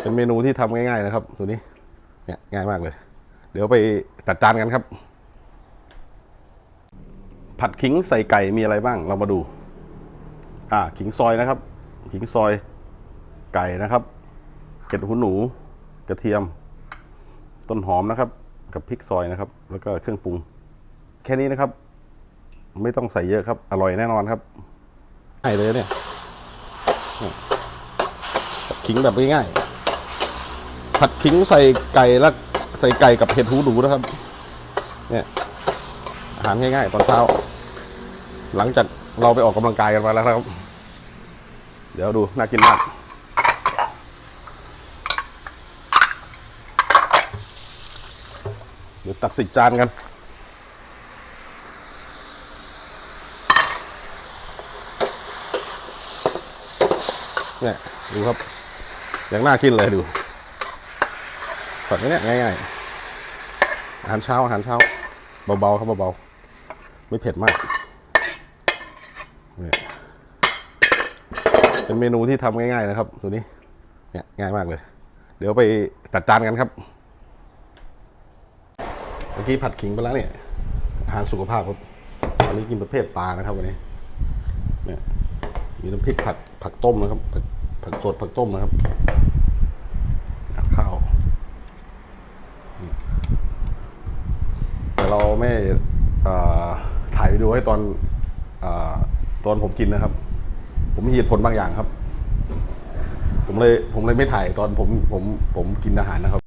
เป็นเมนูที่ทำง่ายๆนะครับตัวนี้เนี่ยง่ายมากเลย เดี๋ยวไปจัดจานกันครับ ผัดขิงใส่ไก่มีอะไรบ้างเรามาดู อ่าขิงซอยนะครับ ขิงซอยไก่นะครับเห็ดหูหนูกระเทียม ต้นหอมนะครับ กับพริกซอยนะครับ แล้วก็เครื่องปรุง แค่นี้นะครับ ไม่ต้องใส่เยอะครับ อร่อยแน่นอนครับง่ายเลยเนี่ย ขิงแบบง่ายๆผัดขิงใส่ไก่แล้วใส่ไก่กับเห็ดหูหนูนะครับ เนี่ยอาหารง่ายๆตอนเช้า หลังจากเราไปออกกำลังกายกันมาแล้วครับ เดี๋ยวดูน่ากินมากเดี๋ยวตักสิจานกันเนี่ยดูครับ อย่างน่ากินเลยดูแบบนี้เนี่ยง่ายๆ อาหารเช้าอาหารเช้า เบาๆครับเบาๆ ไม่เผ็ดมากเนี่เป็นเมนูที่ทำง่ายๆนะครับตัวนี้ เนี่ยง่ายมากเลย เดี๋ยวไปจัดจานกันครับ เมื่อกี้ผัดขิงไปแล้วเนี่ย อาหารสุขภาพครับวันนี้กินประเภทปลานะครับวันนี้ เนี่ยมีน้ำพริกผักผักต้มนะครับผัก ผักสดผักต้มนะครับข้าวแต่เราไม่ถ่ายวิดีโอให้ตอนอตอนผมกินนะครับ ผมมีเหตุผลบางอย่างครับ ผมเลยผมเลยไม่ถ่ายตอนผมผมผมกินอาหารนะครับ